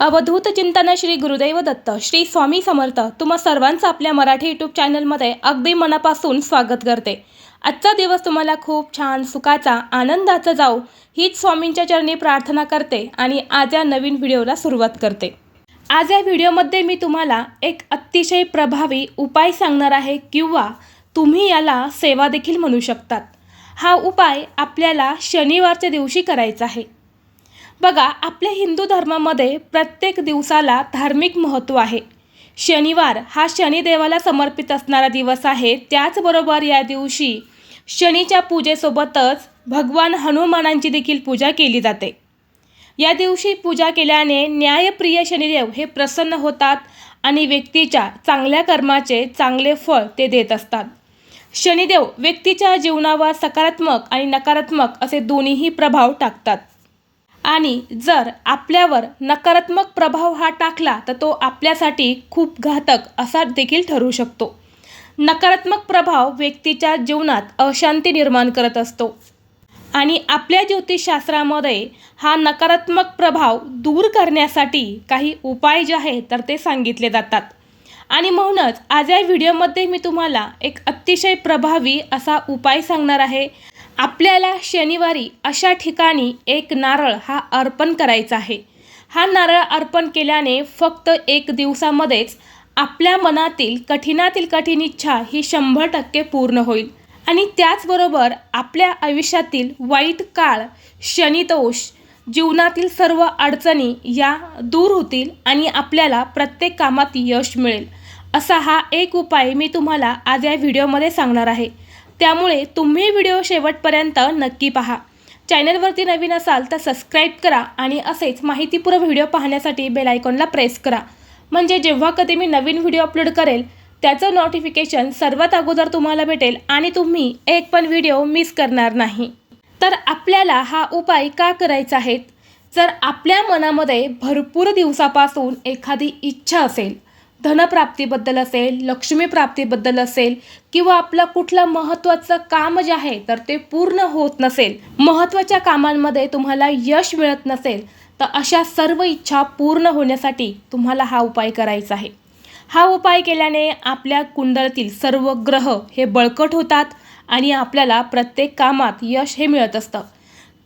अवधूत चिंतन श्री गुरुदैव दत्त. श्री स्वामी समर्थ. तुम्हा सर्वांचं आपल्या मराठी यूट्यूब चॅनलमध्ये अगदी मनापासून स्वागत करते. आजचा दिवस तुम्हाला खूप छान सुखाचा आनंदाचा जाऊ हीच स्वामींच्या चरणी प्रार्थना करते आणि आज या नवीन व्हिडिओला सुरुवात करते. आज या व्हिडिओमध्ये मी तुम्हाला एक अतिशय प्रभावी उपाय सांगणार आहे किंवा तुम्ही याला सेवा देखील म्हणू शकतात. हा उपाय आपल्याला शनिवारच्या दिवशी करायचा आहे. बघा आपल्या हिंदू धर्मामध्ये प्रत्येक दिवसाला धार्मिक महत्त्व आहे. शनिवार हा शनिदेवाला समर्पित असणारा दिवस आहे. त्याचबरोबर या दिवशी शनीच्या पूजेसोबतच भगवान हनुमानांची देखील पूजा केली जाते. या दिवशी पूजा केल्याने न्यायप्रिय शनिदेव हे प्रसन्न होतात आणि व्यक्तीच्या चांगल्या कर्माचे चांगले फळ ते देत असतात. शनिदेव व्यक्तीच्या जीवनावर सकारात्मक आणि नकारात्मक असे दोन्हीही प्रभाव टाकतात. आणि जर आपल्यावर नकारात्मक प्रभाव हा टाकला तर तो आपल्यासाठी खूप घातक असा देखील ठरू शकतो. नकारात्मक प्रभाव व्यक्तीच्या जीवनात अशांती निर्माण करत असतो. आणि आपल्या ज्योतिषशास्त्रामध्ये हा नकारात्मक प्रभाव दूर करण्यासाठी काही उपाय जे आहेत तर ते सांगितले जातात. आणि म्हणूनच आज या व्हिडिओमध्ये मी तुम्हाला एक अतिशय प्रभावी असा उपाय सांगणार आहे. आपल्याला शनिवारी अशा ठिकाणी एक नारळ हा अर्पण करायचा आहे. हा नारळ अर्पण केल्याने फक्त एक दिवसामध्येच आपल्या मनातील कठीणातील कठीण इच्छा ही शंभर टक्के पूर्ण होईल. आणि त्याचबरोबर आपल्या आयुष्यातील वाईट काळ शनिदोष जीवनातील सर्व अडचणी या दूर होतील आणि आपल्याला प्रत्येक कामात यश मिळेल. असा हा एक उपाय मी तुम्हाला आज या व्हिडिओमध्ये सांगणार आहे. त्यामुळे तुम्ही व्हिडिओ शेवटपर्यंत नक्की पहा. चॅनलवरती नवीन असाल तर सबस्क्राईब करा आणि असेच माहितीपूर्व व्हिडिओ पाहण्यासाठी बेल आयकॉनला प्रेस करा. म्हणजे जेव्हा कधी मी नवीन व्हिडिओ अपलोड करेल त्याचं नोटिफिकेशन सर्वात अगोदर तुम्हाला भेटेल आणि तुम्ही एक पण व्हिडिओ मिस करणार नाही. तर आपल्याला हा उपाय का करायचा आहे? जर आपल्या मनामध्ये भरपूर दिवसापासून एखादी इच्छा असेल धनप्राप्तीबद्दल असेल लक्ष्मीप्राप्तीबद्दल असेल किंवा आपलं कुठलं महत्त्वाचं काम जे आहे तर ते पूर्ण होत नसेल महत्त्वाच्या कामांमध्ये तुम्हाला यश मिळत नसेल तर अशा सर्व इच्छा पूर्ण होण्यासाठी तुम्हाला हा उपाय करायचा आहे. हा उपाय केल्याने आपल्या कुंडलातील सर्व ग्रह हे बळकट होतात आणि आपल्याला प्रत्येक कामात यश हे मिळत असतं.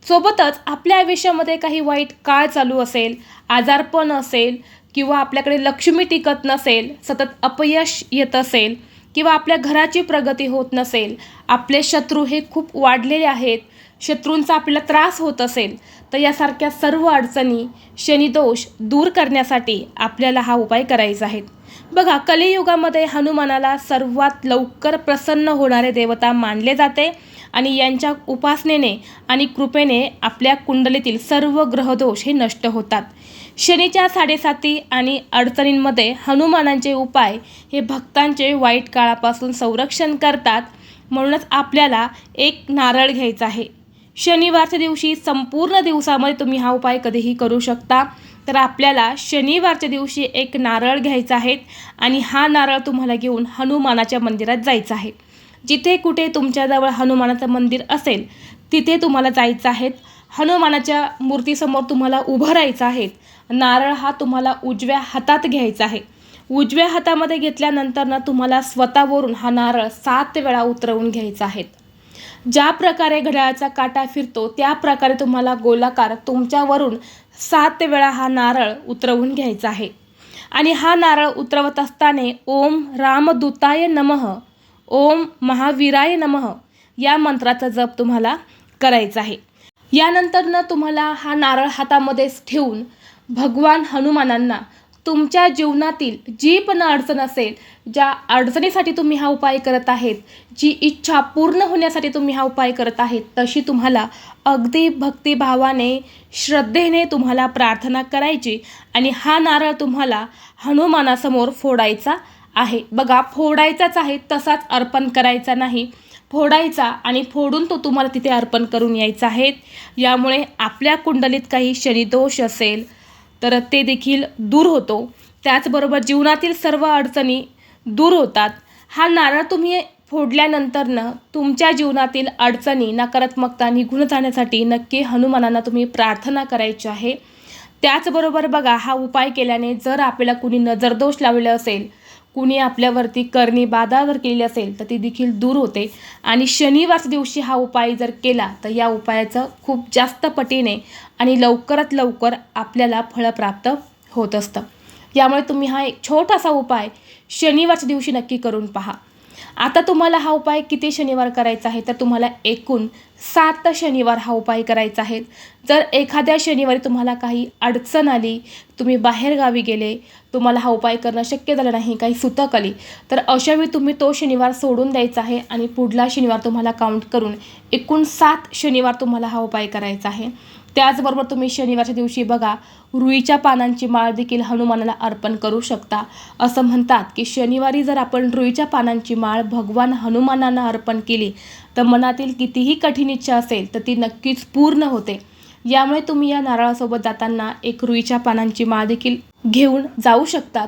सोबतच आपल्या आयुष्यामध्ये काही वाईट काळ चालू असेल आजारपण असेल किंवा आपल्याकडे लक्ष्मी टिकत नसेल सतत अपयश येत असेल किंवा आपल्या घराची प्रगती होत नसेल आपले शत्रू हे खूप वाढलेले आहेत शत्रूंचा आपल्याला त्रास होत असेल तर यासारख्या सर्व अडचणी शनिदोष दूर करण्यासाठी आपल्याला हा उपाय करायचा आहे. बघा कलियुगामध्ये हनुमानाला सर्वात लवकर प्रसन्न होणारे देवता मानले जाते आणि यांच्या उपासनेने आणि कृपेने आपल्या कुंडलीतील सर्व ग्रहदोष हे नष्ट होतात. शनीच्या साडेसाती आणि अडचणींमध्ये हनुमानांचे उपाय हे भक्तांचे वाईट काळापासून संरक्षण करतात. म्हणूनच आपल्याला एक नारळ घ्यायचा आहे. शनिवारच्या दिवशी संपूर्ण दिवसामध्ये तुम्ही हा उपाय कधीही करू शकता. तर आपल्याला शनिवारच्या दिवशी एक नारळ घ्यायचा आहे आणि हा नारळ तुम्हाला घेऊन हनुमानाच्या मंदिरात जायचं आहे. जिथे कुठे तुमच्याजवळ हनुमानाचं मंदिर असेल तिथे तुम्हाला जायचं आहे. हनुमानाच्या मूर्तीसमोर तुम्हाला उभं राहायचं आहे. नारळ हा तुम्हाला उजव्या हातात घ्यायचा आहे. उजव्या हातामध्ये घेतल्यानंतर ना तुम्हाला स्वतःवरून हा नारळ सात वेळा उतरवून घ्यायचा आहे. ज्या प्रकारे घड्याळाचा काटा फिरतो त्या प्रकारे तुम्हाला गोलाकार तुमच्यावरून सात वेळा हा नारळ उतरवून घ्यायचा आहे. आणि हा नारळ उतरवत असताना ओम रामदूताय नमः ओम महावीराय नमः या मंत्राचा जप तुम्हाला करायचा आहे. यानंतरनं तुम्हाला हा नारळ हातामध्येच ठेवून भगवान हनुमानांना तुमच्या जीवनातील जी पण अडचण असेल ज्या अडचणीसाठी तुम्ही हा उपाय करत आहेत जी इच्छा पूर्ण होण्यासाठी तुम्ही हा उपाय करत आहेत तशी तुम्हाला अगदी भक्तिभावाने श्रद्धेने तुम्हाला प्रार्थना करायची आणि हा नारळ तुम्हाला हनुमानासमोर फोडायचा आहे. बघा फोडायचाच आहे तसाच अर्पण करायचा नाही. फोडायचा आणि फोडून तो तुम्हाला तिथे अर्पण करून यायचा आहे. यामुळे आपल्या कुंडलीत काही शनिदोष असेल तर ते देखील दूर होतो. त्याचबरोबर जीवनातील सर्व अडचणी दूर होतात. हा नारळ तुम्ही फोडल्यानंतरनं तुमच्या जीवनातील अडचणी नकारात्मकता निघून जाण्यासाठी नक्की हनुमानांना तुम्ही प्रार्थना करायची आहे. त्याचबरोबर बघा हा उपाय केल्याने जर आपल्याला कुणी नजरदोष लावले असेल कुणी आपल्यावरती करणी बाधा जर केली असेल तर ती देखील दूर होते. आणि शनिवारच्या दिवशी हा उपाय जर केला तर या उपायाचं खूप जास्त पटीने आणि लवकरात लवकर आपल्याला फळं प्राप्त होत असतं. यामुळे तुम्ही हा एक छोटासा उपाय शनिवारच्या दिवशी नक्की करून पहा. आता तुम्हाला हा उपाय किती शनिवार करायचा आहे? तर तुम्हाला एकूण सात शनिवार हा उपाय करायचा आहे. जर एखाद्या शनिवारी तुम्हाला काही अडचण आली तुम्ही बाहेरगावी गेले तुम्हाला हा उपाय करणं शक्य झालं नाही काही सुतक आली तर अशावेळी तुम्ही तो शनिवार सोडून द्यायचा आहे आणि पुढला शनिवार तुम्हाला काउंट करून एकूण सात शनिवार तुम्हाला हा उपाय करायचा आहे. त्याचबरोबर तुम्ही शनिवारच्या दिवशी बघा रुईच्या पानांची माळ देखील हनुमानाला अर्पण करू शकता. असं म्हणतात की शनिवारी जर आपण रुईच्या पानांची माळ भगवान हनुमानांना अर्पण केली तर मनातील कितीही कठीण इच्छा असेल तर ती नक्कीच पूर्ण होते. यामुळे तुम्ही या नारळासोबत जाताना एक रुईच्या पानांची माळ देखील घेऊन जाऊ शकतात.